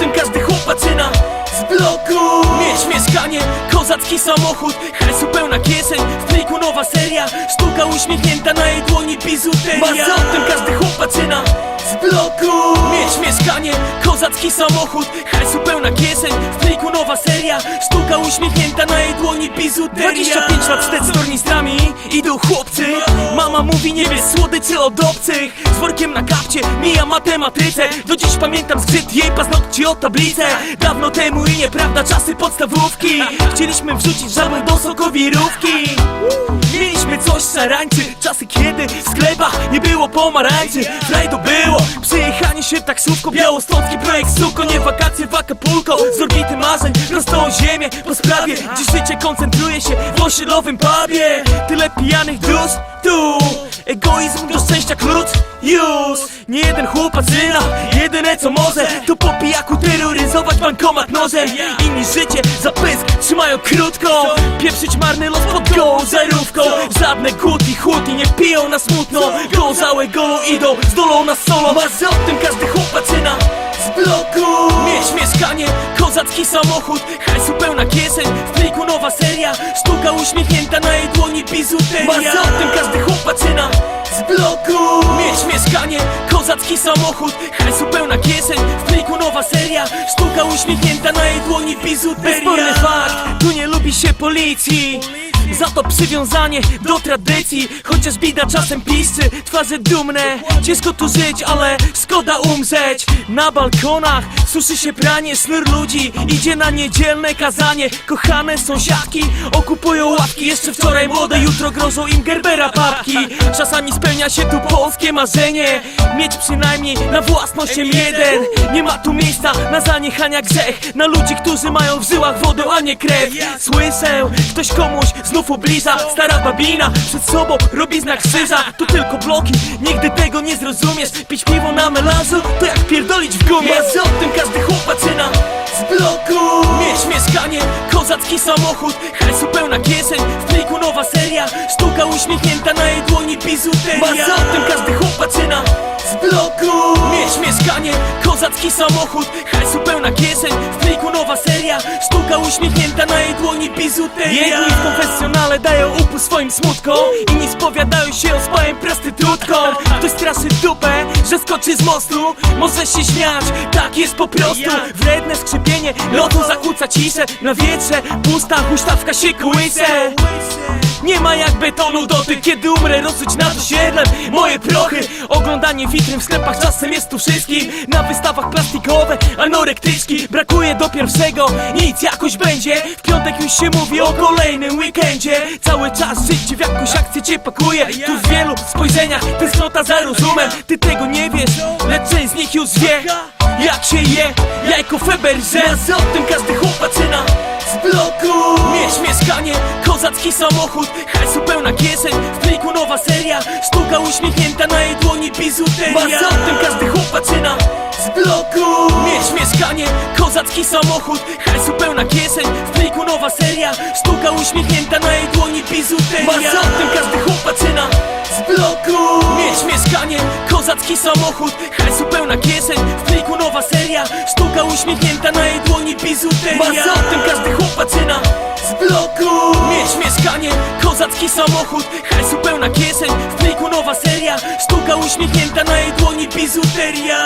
Tym każdy chłopaczyna z bloku! Mieć mieszkanie, kozacki samochód Hajsu pełna kieszeń, w pliku nowa seria Sztuka uśmiechnięta na jej dłoni bizuteria. Marzy o tym każdy chłopaczyna z bloku! Mieć mieszkanie, kozacki samochód Hajsu pełna kieszeń, w pliku nowa seria Sztuka uśmiechnięta na jej dłoni bizuteria. 25 lat wstecz z tornistrami idą chłopcy. Mama mówi nie wiesz słodyczy od obcych. Z workiem na kapcie mija matematyce. Do dziś pamiętam zgrzyt jej paznokci o tablicę Dawno temu i nieprawda czasy podstawówki. Chcieliśmy wrzucić żabę do sokowirówki Mieliśmy coś szarańczy Czasy kiedy w sklepach nie było pomarańczy. Frajdo było Przejechanie się taksówką Białostocki projekt suko Nie wakacje w Acapulco. Z orbity marzeń prosto o ziemię Po sprawie. Dziś życie koncentruje się w osiedlowym pubie. Tyle pijanych dusz tu. Egoizm do szczęścia klucz już. Nie jeden chłopaczyna Jedyne co może. To po pijaku bankomat nożem Inni życie za pysk trzymają krótko. Pieprzyć marny los pod gołą zerówką Żadne kłótni chłódni nie piją na smutno. Gołzałe gołą idą z dolą na solo. Marzy o tym każdy chłopaczyna z bloku. Mieć mieszkanie, kozacki samochód. Hajsu pełna kieszeń, w pliku nowa seria. Sztuka uśmiechnięta na jej dłoni bizuteria. Marzy o tym każdy chłopaczyna z bloku. Mieć mieszkanie, kozacki samochód. Hajsu pełna kieszeń, w pliku nowa seria Sztuka uśmiechnięta na jej dłoni bizuteria. Bezsporny fakt, tu nie lubi się policji. Za to przywiązanie do tradycji Chociaż bida czasem piszczy, twarze dumne. Ciężko tu żyć, ale szkoda umrzeć. Na balkonach suszy się pranie Sznur ludzi idzie na niedzielne kazanie. Kochane sąsiadki okupują ławki Jeszcze wczoraj młode, jutro grożą im gerbera papki Czasami spełnia się tu polskie marzenie Mieć przynajmniej na własność jeden. Nie ma tu miejsca na zaniechania grzech Na ludzi, którzy mają w żyłach wodę, a nie krew. Słyszę, ktoś komuś znów ubliża Stara babina przed sobą robi znak krzyża To tylko bloki, nigdy tego nie zrozumiesz. Pić piwo na melanżu to jak pierdolić w gumie. O tym każdy chłopaczyna z bloku. Mieć mieszkanie, kozacki samochód Hajsu pełna kieszeń, w pliku nowa seria Sztuka uśmiechnięta na jej dłoni bizuteria. Marzy o tym każdy chłopaczyna z bloku. Mieć mieszkanie, kozacki samochód Hajsu pełna kieszeń, w pliku nowa seria Sztuka uśmiechnięta na jej dłoni bizuteria. Jedni w konfesjonale dają upust swoim smutkom Inni spowiadają się o swoim prostytutką Ktoś straszy dupę, że skoczy z mostu. Może się śmiać, tak jest po prostu. Wredne skrzypienie lotu zakłóca ciszę. Na wietrze pusta huśtawka się kołysze nie ma jak betonu dotyk, kiedy umrę rozrzuć nad osiedlem Moje prochy, oglądanie witryn w sklepach czasem jest tu wszystkim. Na wystawach plastikowe, anorektyczki. Brakuje do pierwszego, nic jakoś będzie. W piątek już się mówi o kolejnym weekendzie. Cały czas życie w jakąś akcję cię pakuje. Tu w wielu spojrzeniach tęsknota za rozumem. Ty tego nie wiesz, lecz część z nich już wie Jak się je, jajko Feberze Marzy o tym każdy chłopaczyna z bloku. Mieć mieszkanie, kozacki samochód Hajsu pełna kieszeń, w pliku nowa seria Sztuka uśmiechnięta na jej dłoni bizuteria. Marzy o tym każdy chłopaczyna z bloku. Mieć mieszkanie, kozacki samochód Hajsu pełna kieszeń, w pliku nowa seria Sztuka uśmiechnięta na jej dłoni bizuteria. Marzy o tym każdy chłopaczyna z bloku. Mieć mieszkanie, kozacki samochód Hajsu pełna kieszeń, w pliku nowa seria Sztuka uśmiechnięta na jej dłoni bizuteria. Marzy o tym każdy chłopaczyna z bloku. Mieć mieszkanie, kozacki samochód Hajsu pełna kieszeń, w pliku nowa seria Sztuka uśmiechnięta na jej dłoni bizuteria